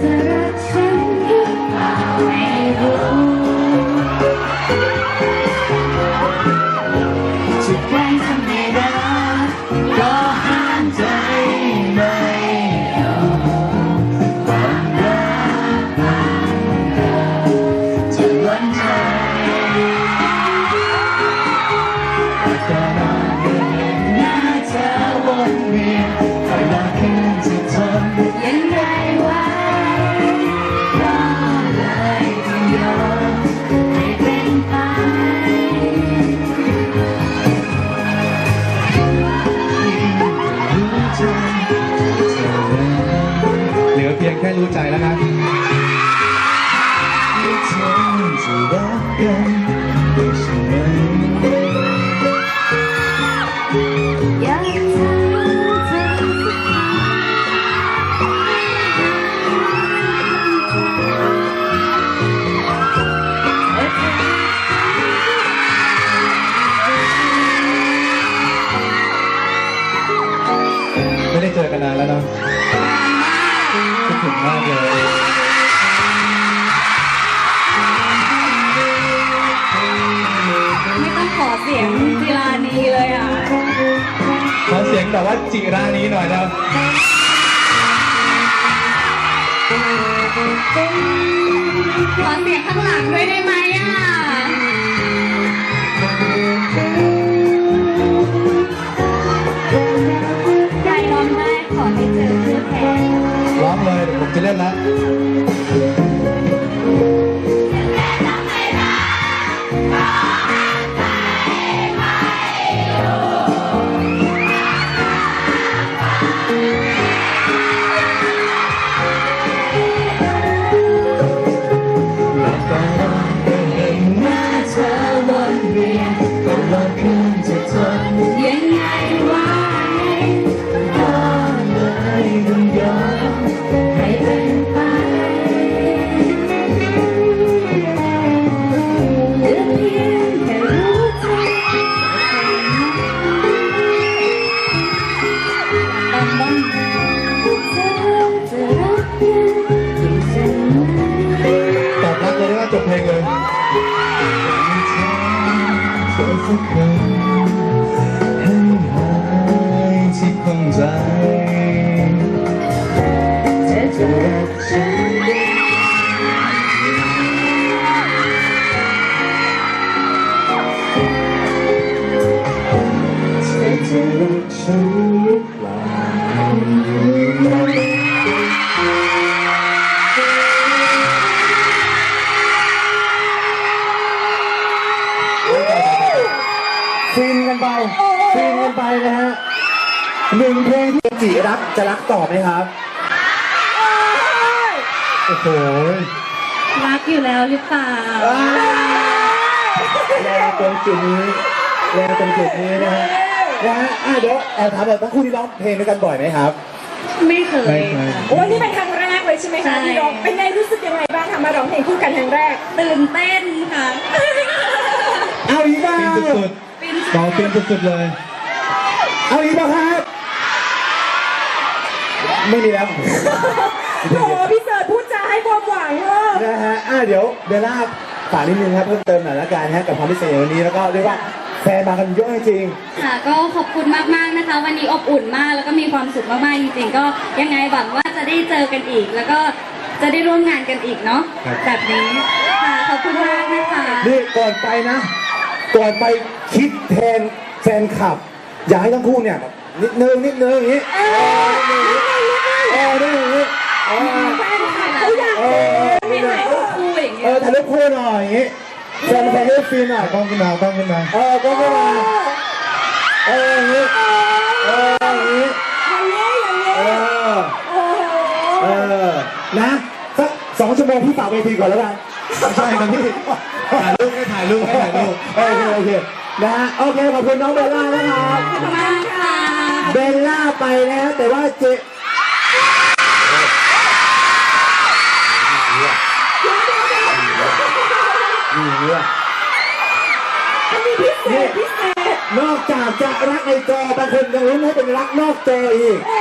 that I send you my. รั ขอเสียงแบบว่าจิรานี้หน่อยนะขอเสียงข้างหลังด้วยได้ไหมอะใครร้องได้ขอให้เจอคู่แท้ร้องเลยเดี๋ยวผมจะเล่นและ ไปฟินกันไปนะฮะหนึ่งเพลงที่จีรักจะรักต่อไหมครับโอ้โหรักอยู่แล้วหรือเปล่าแรงตรงจุดนี้แรงตรงจุดนี้นะฮะนะฮะอะเดี๋ยวแอบถามแบบทั้งคู่ที่ร้องเพลงด้วยกันบ่อยไหมครับ ไม่เคยไม่เคยค่ะโอ้ยนี่เป็นครั้งแรกเลยใช่ไหมใช่คะที่ร้องเป็นไงรู้สึกยังไงบ้างคะมาร้องเพลงคู่กันครั้งแรกตื่นเต้นค่ะ เอาอีกเปล่า ฟินสุดฟินๆบอกฟินสุดๆเลย เอาอีกเปล่าครับ ไม่มีแล้วโอ้โหพี่เสิร์ชพูดจาให้ความหวังเออนะฮะอะเดี๋ยวเบลล่าฝากนิดนึงครับเพิ่มเติมหน่อยละกันฮะกับความพิเศษในวันนี้แล้วก็เรียกว่าแฟนมากันเยอะจริง ค่ะก็ขอบคุณมากๆนะคะ วันนี้อบอุ่นมากแล้วก็มีความสุขมากๆจริงๆ ก็ยังไงหวังว่าจะได้เจอกันอีก แล้วก็จะได้ร่วมงานกันอีกเนาะครับ แบบนี้ค่ะขอบคุณมากนะคะ นี่ก่อนไปนะ ก่อนไปคิดแทนแฟนคลับ อยากให้ทั้งคู่เนี่ยแบบนิดนึงนิดนึงอย่างนี้เออนิดนึงอย่างนี้เออแฟนคลับเขาอยากเออไม่ถ่ายรูปคู่อย่างเอเงี้ยอถ่ายรูปคู่หน่อยอย่างนี้แฟนแฟนให้ฟีนหน่อยต้องขึ้นมาต้องขึ้นมาเออก็เข้ามาเอออย่างนี้เอออย่างนี้อย่างนี้อย่างนี้เออ โอ้โห เออ นะ สักสองชั่วโมงพี่ฝากเวทีก่อนแล้วกันไม่ ใช่ครับพี่ ถ่ายรูปให้ถ่ายรูปให้ถ่ายรูป โอเคโอเคนะฮะโอเคขอบคุณน้องเบลล่านะครับขอบคุณมากค่ะเบลล่าไปแล้วแต่ว่าเจนี่เนี่ยอันนี้พิเศษพิเศษนอกจากจะรักในจอบางคนยังรู้ว่าเป็นรักนอกจออีกโอ้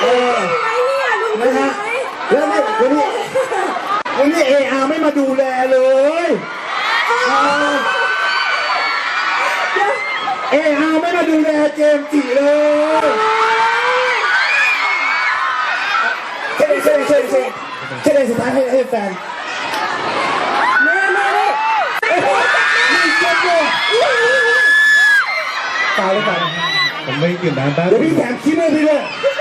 เออไอ้เนี่ยลุงนะฮะไหมแล้วไม่วันนี้ นนี้เออาไม่มาดูแลเลยเออาไม่มาดูแลเจมส์จิเลยแค่นี้แค่นี้แค่นี้แค่นสุดท้ายให้ให้แฟนเนี่ยเนี่ยเนี่ยไม่เจ็บเลยตายแล้วกันผมไม่เกินน้ำแป๊บเดี๋ยวพี่แถมคิดให้พี่ด้วย